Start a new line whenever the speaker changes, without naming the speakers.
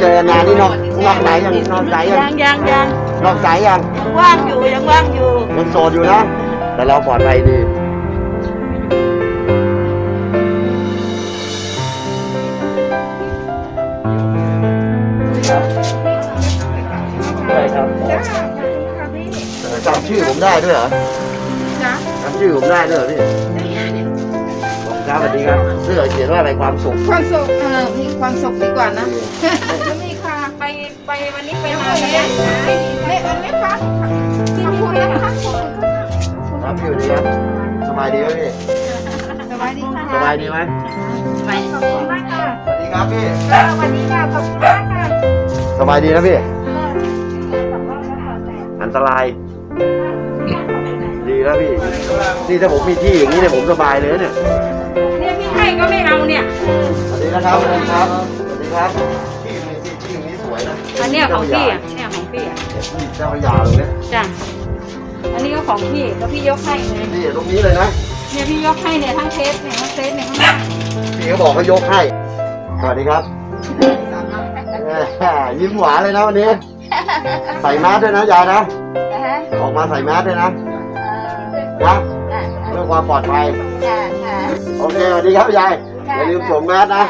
นอกนอกใจยังนอกใจยัง
ยังยังยัง
นอกใจยัง
ยังว่างอยู่ยังว่างอยู่
ยังโสดอยู่นะแต่เราปลอดภัยดีใช่ครับจำชื่อผมได้ด้วยเหรอ
จ้ะ
จำชื่อผมได้ด้วยเหรอพี่ผม ครับสวัสดีครับ เสื้อเขียนว่าอะไรความสุข
ความสุขเออมีความสุขดีกว่านะ
แล้วมีค่ะไปไปวันนี้ไปหากันได้
ไม่เออไม่พักขอบคุณนะคะ
ครับพี่สวัสดีครับสบายดีไหมพี่
สบายดีค่ะ
สบายดีไหม
ไปขอบคุณมากค่ะ
สวัสดีครับพี่
สวัสดีค่ะขอบคุณมากค่ะ
สบายดีนะพี่อันตราย ดีแล้วพี่ นี่ถ้าผมมีที่อย่างนี้เนี่ยผมสบายเลยเนี่ย
เนี่ยพี่ให้ก็ไม่เอาเนี่ย
สวัสดีนะครับสวัสดีครับสวัสดีครับที่มีที่ที่นี้สวยนะ
อันเนี้ยของพี่อะเนี่ยของพี่อะ
ที่เจ้าพระยาเลยเนี่ย
จ้ะอันนี้ก็ของพี่แล้วพี่ยกให้ไง
นี่ตรงนี้เลยนะ
เนี่ยพี่ยกให้เนี่ยทั้งเทสเนี่ยทั้งเทสเนี่ยข้างหน้า
พี่เขาบอกเขายกให้ สวัสดีครับแหมยิ้มหวานเลยนะวันนี้ ใส่แมสด้วยนะยายนะออกมาใส่แมสด้วยนะ นะเพื่อความปลอดภัยโอเคสวัสดีครับยายอย่าลืมสวมแมสนะ